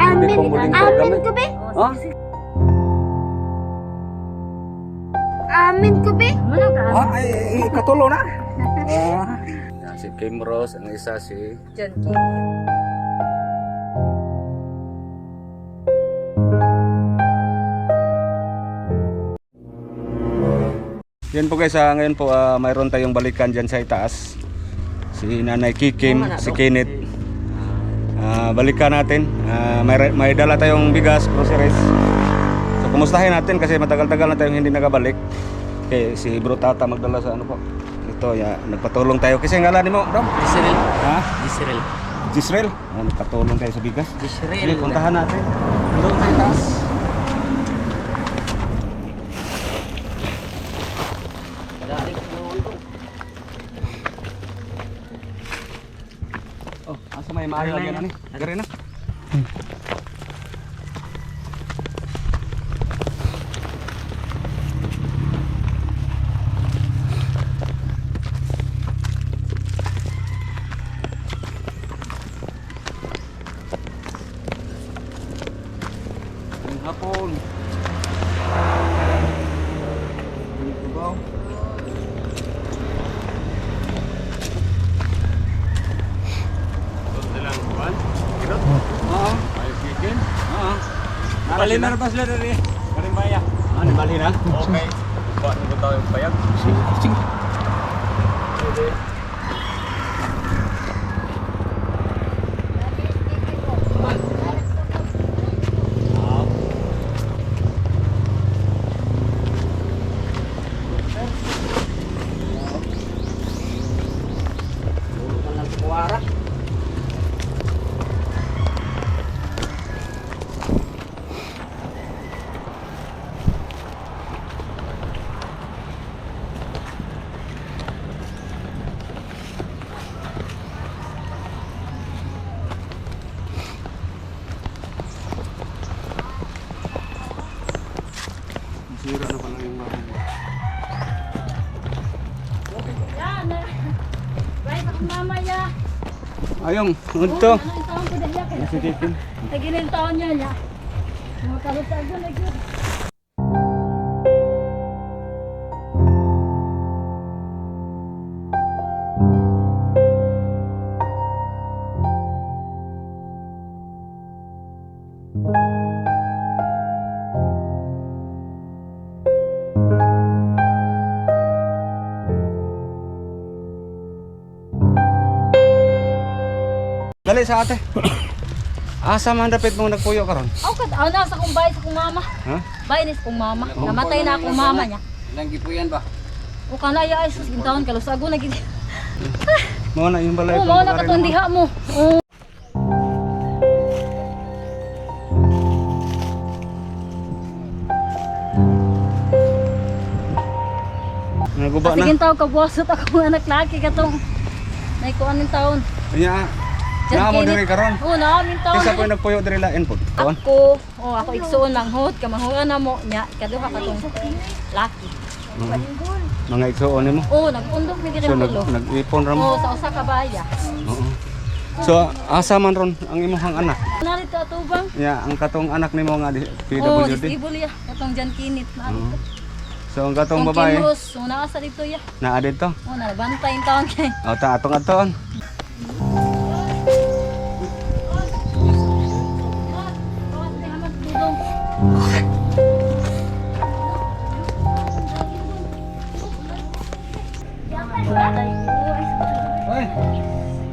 Amin, amin ko be. Ha? Amin ko be. Ah, ay, ay, katulo na. Ah. Yan, si Kim Rose, ang isa si John King. Yan po guys, ah, ngayon po ah, mayroon tayong balikan dyan sa itaas. Si Nanay Kikim, si Kenneth. Ah, balikan natin. Ah, may, may dala tayong bigas, groceries. So kumustahin natin kasi matagal-tagal na tayong hindi nakabalik. Okay, si Bro Tata magdala sa ano po. Ito, ya, nagpatulong tayo. Kasi ang ngalan mo, bro? Israel. Ha? Israel. Gisrael. Ah, nagpatulong tayo sa bigas. Israel. Sige, puntahan natin. Doon sa itaas. May maayo yan. ani? Gari na. Hapon. Dito ba? Oo. Ayos gikin. Oo. Bali na ba sila dali? Karing baya. Ni bali na. Okay. Ba ni tayo yung bayag. Sige, sige. Sira na pala yung bahay. Yan. Right ako mamaya. Ayong, unto. Ano yung taon niya niya. Mga kalusagan lagi. Sa ate. Asa man dapat mo nagpuyo karon? Ako kad ako na sa kong bahay sa kong mama. Ha? Bahay ni sa kong mama. Namatay na akong mama niya. Langgi po yan ba? O kana ya ay sus taon kalusago na gid. Mo na yung balay mao na katong mo. diha mo. Oo. Naguba na. Sige taon kabuasot ako anak laki katong Nay ko aning taon. Nya. Diyan Na mo diri karon. Oo, namin taon. Kisa ko nagpuyo diri lain po. Ako, oh, ako igsuon manghot, kamahura na mo nya, kaduha ka tong laki. Mga igsuon nimo. Oh, nagpundok mi diri ulo. nag-ipon ra Oh, mo. sa usa ka baya. Oo. So asa man ron ang imong anak? Narito atubang. Ya, ang katong anak nimo nga di- Oh, PWD. disable ya. Katong jan kinit na Oo. dito. So ang katong babae kimros, oh, naasa dito ya. naa dito. Oh, nabantay yung taon kay. O ta atong aton. Hoy.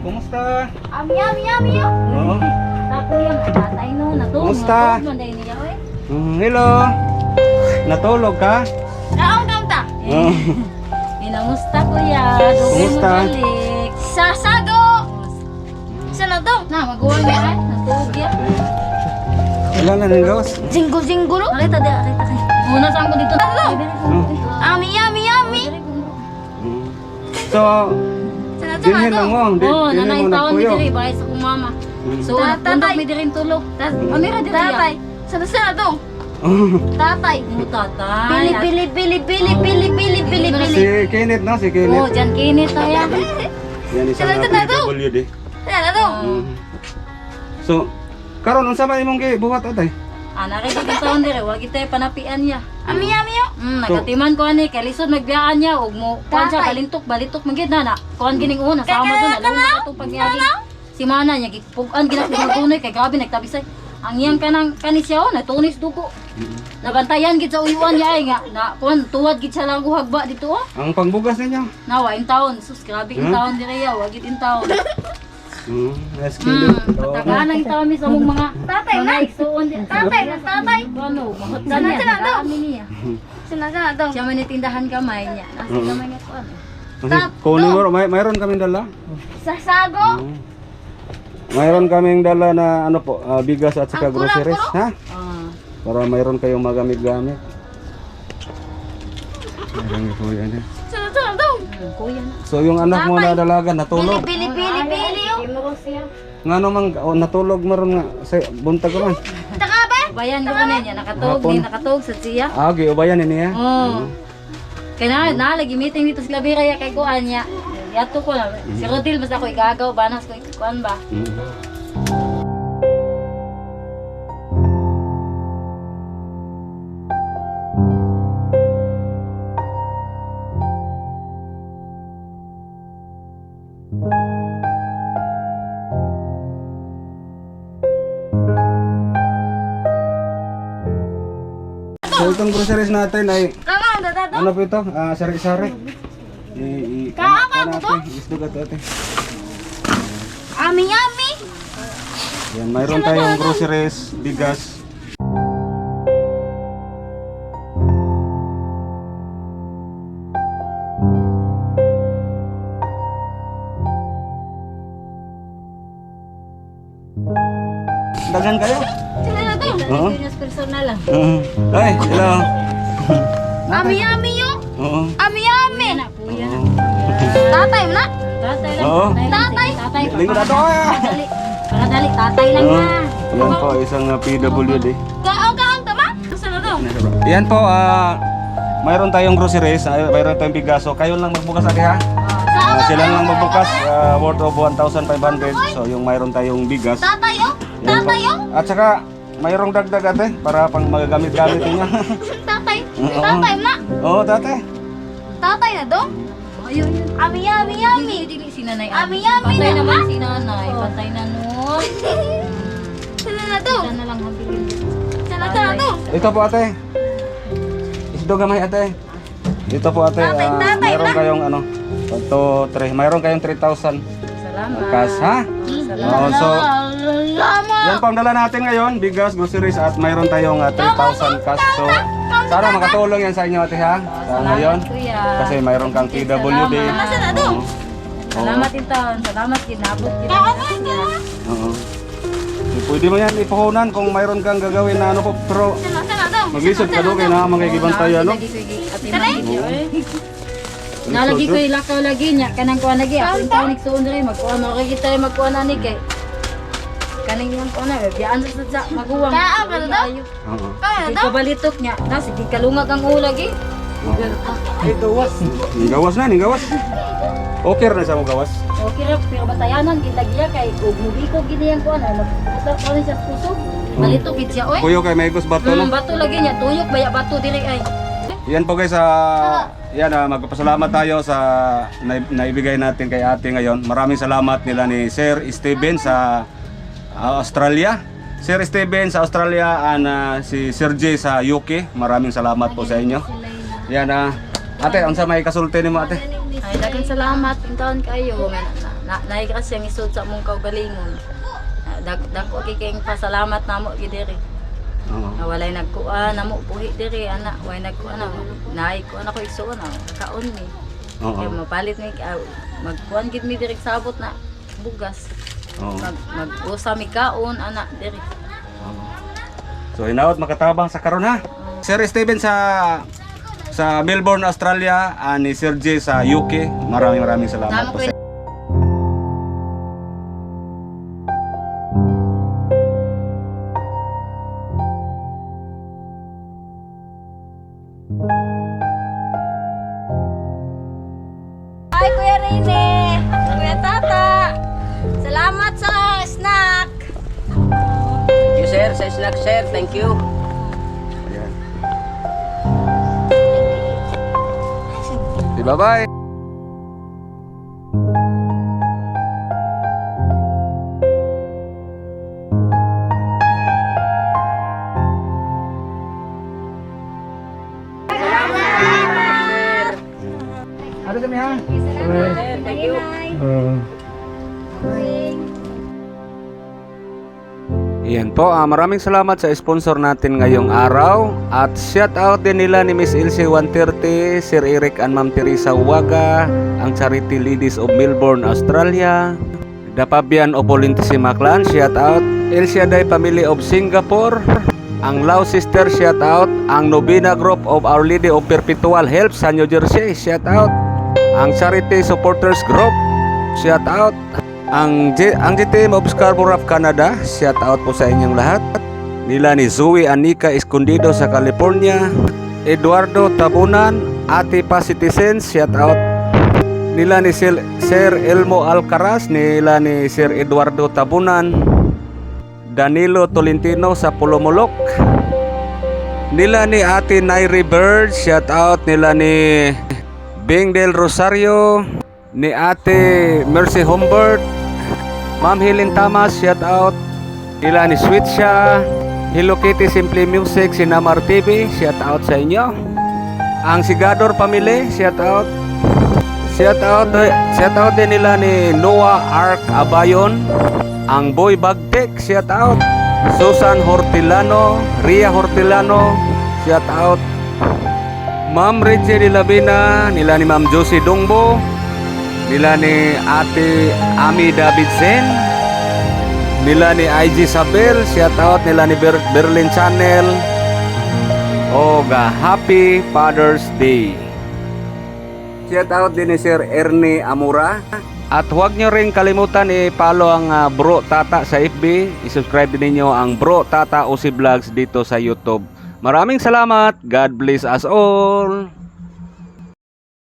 Kumusta? Ami, ami, ami. Oo. Tapo yan, ay tatay no, natulog. Kumusta? Mm, hello. Natulog ka? Naong kamta. Oo. Minamusta ko ya. Dugay mo Kumusta? Sasago. Sa na to? Na, mag-uwan na ay. Natulog ya. Wala na ning gawas. Jinggo, jinggo. Nakita di, nakita kay. Una saan ko dito. Ano? Ay, dali ko. Oh. Ami, ami, ami. Dali ko. Mm. So, Sa na to, dinhin na lang to. mo. Di, Oh, dinhin nanay mo taon ni nagpuyo. diri bahay sa kong mama. Mm. So, Ta- natundok tatay. mi diri tulog. Tas, amira diri ya. Tatay. Sa na, sa na to? Tatay. Mo tatay. Pili, pili, pili, pili, pili, pili, pili, pili. Si Kenneth no, si Oh, Kenneth. dyan kinit na yan. Yan isang Sila- sila to. PWD. Sa na to? Mhm. So, Karon unsa man imong gibuhat atay? Ah, nakikita taon dire, wag kita panapian niya. Ami, ami, yo. Mm, nagatiman ko ani kay lisod magbiyaan niya ug mo kuan siya kalintok balitok man gid na na. Kuan gining una sama do na lawa na to pagyagi. Si mana niya gipugan gid magunoy kay grabe nagtabisay. Ang iyang kanang kanis siya oh, natunis dugo. Nabantayan gid sa uyuan niya ay nga na kuan tuwad gid siya lang hagba dito oh. Ang pangbugas ninyo. Nawa in taon, sus grabe in taon dire ya, wag gid in taon. Mm, yes, kilo. Oo. patagaan lang itaw mi sa mong mga Tatay, na. igsuon di. Tatay, tatay. Ano, mahot Sana, niya, sana, daw. Sana, sana, dong. Siya man tindahan kamay niya. Nasa Oo. kamay niya kuan. Kasi kunin mo, may, mayroon kaming dala. Sa sago. Mm. Mayroon kaming dala na ano po, ah, bigas at saka groceries, ha? Ah. Para mayroon kayong magamit-gamit. Mayroon po yan eh. Sana. Hmm, kuya na. So yung anak mo na dalaga Bili, natulog. bili, bili, bili, yo. Nga naman oh, natulog maron nga sa buntag ko man. Taka ba? Bayan ko na niya, nakatog, Hapon. di nakatog sa siya. Ah, okay, ubayan ni niya. Oo. Kaya na, na, lagi meeting dito sa Labira ya kay kuan niya. Yato ko na. Si Rodil, basta ako igagaw, banas ko kuan ba? Mm. Natin ay ano po ito? Ah, sari-sari. I, i, Kaa ka, ano, buto? ate? Isdo ka to, ate. Ami, ami. Yan, mayroon tayong groceries, bigas. Dagan kayo? Sana, dong. Oo. Serious personal lang. Oo. Ay, hello. Ami, ami, yo. Oo. Ami, ami. Na, kuya. Oo. Tatay, mo na. Tatay lang. Oo. Tatay. Tatay. Lingkod ato ah. Dali. Para dali, tatay lang na. Yan po, isang uh, PWD. Kao, kao, tama. Sana, dong. Yan po, ah, mayroon tayong groceries, ah, mayroon tayong bigas. So, kayo lang magbukas ate ha. Ah, sila lang magbukas, ah, worth of 1,500. So, yung mayroon tayong bigas. Tatay, po. Tatay, yo. At saka, mayroong dagdag ate, para pang magagamit-gamit niya. Tatay. Oo. Tatay, mo na. Oo, tate. Tatay na, dong. Ayun, yun. Ami, ami, ami. Dili, dili, si nanay. Ami, ami Patay na, naman ma. si nanay. Patay na nun. Sana na, dong. Sana na lang habilin. Sana, sana, dong. Ito po ate. Isdo gamay ate. Ito po ate, Tatay, ah, tatay mayroon na. kayong ano, 1, 2, 3. Mayroon kayong 3,000 Salamat. cash ha. Oo, so, Lama. Yan po ang dala natin ngayon, bigas, groceries at mayroon tayong ah, 3,000 cash. So, sana makatulong yan sa inyo ate ha. Sa ngayon. kuya. Kasi mayroon kang PWD. Salamat. Sana, dong. Oo. Salamat itaon. Salamat ginabot kita. Oo. So, pwede mo yan ipuhunan kung mayroon kang gagawin na ano po. Pero Sana, sana, maglisod ka doon kaya na magkikibantay ano. Lagi ko. Ati gid eh. Nalagi ko ilakaw lagi niya kanang kuan lagi ako taon ni suon diri magkuan mo kay kita magkuan ani kay kaning yung kuan na biyaan sa sa maguwang. Kaa, ba, daw? Oo. Kaya, Di dong. ko balitok niya. Na sige kalungag ang ulag eh. Ning gawas na, ning gawas. Okay na sa mo gawas. Okay ra pero batayanan kita giya kay gid yang kuan ano. Usa pa rin siya sa puso. Balitok gid siya oy. Kuyo kay may gus bato no. bato lagi niya tuyok baya bato diri ay. Yan po guys, sa yan ah, magpapasalamat tayo sa na, naibigay natin kay ate ngayon. Maraming salamat nila ni Sir Steven sa ah, Australia. Sir Steven sa Australia and ah, si Sir J sa UK. Maraming salamat po sa inyo. Yan ah. ate, unsa may kasulti nimo ate? Ay, daghang salamat pintaon kayo nga na, na, naay ka siyang isod sa mong kaugalingon. Ah, Dag dako kay kayong pasalamat namo gid diri. Oo. Na walay nagkuan namo buhi diri ana, way nagkuan na naay kuan ako igsuon na kaon mi. Oo. Kaya mapalit mi ah, magkuan gid mi diri sa sabot na bugas. Oo. Mag mag-usa mi kaon ana diri. So hinaot makatabang sa karon ha. Sir Steven sa sa Melbourne, Australia, ah, ni Sir J sa UK. Maraming maraming salamat po sa 拜拜。Yan po, ah, maraming salamat sa sponsor natin ngayong araw. At shout out din nila ni Miss Ilse 130, Sir Eric and Ma'am Teresa Waga, ang Charity Ladies of Melbourne, Australia, Dapabian of Olintissima Clan, shout out, El Shaddai Family of Singapore, ang Lao Sister, shout out, ang Novena Group of Our Lady of Perpetual Help sa New Jersey, shout out, ang Charity Supporters Group, shout out, ang, G- ang GTM of Scarborough, Canada, shout out po sa inyong lahat. Nila ni Zoe Anika Escondido sa California. Eduardo Tabunan, Ate Pa Citizens, shout out. Nila ni Sir, Sir Elmo Alcaraz, nila ni Sir Eduardo Tabunan. Danilo Tolentino sa Pulomolok. Nila ni Ate Nairi Bird, shout out. Nila ni Bing Del Rosario, ni Ate Mercy Humbert, Ma'am Helen Tamas, shout out. Nila ni Sweet siya. Hello Kitty Simply Music, si Namar TV, shout out sa inyo. Ang Sigador Family, shout out. Shout out, shout out din nila ni Noah Ark Abayon. Ang Boy Bagtek, shout out. Susan Hortilano, Ria Hortilano, shout out. Ma'am Reggie de Lavina, nila ni Ma'am Josie Dongbo, nila ni Ate Ami Davidson, nila ni IG Sabel, shout out nila ni Ber- Berlin Channel. Oga, Happy Father's Day. Shout out din ni Sir Ernie Amura. At huwag nyo rin kalimutan i-follow ang ah, Bro Tata sa FB. I-subscribe din ninyo ang Bro Tata Usi Vlogs dito sa YouTube. Maraming salamat. God bless us all.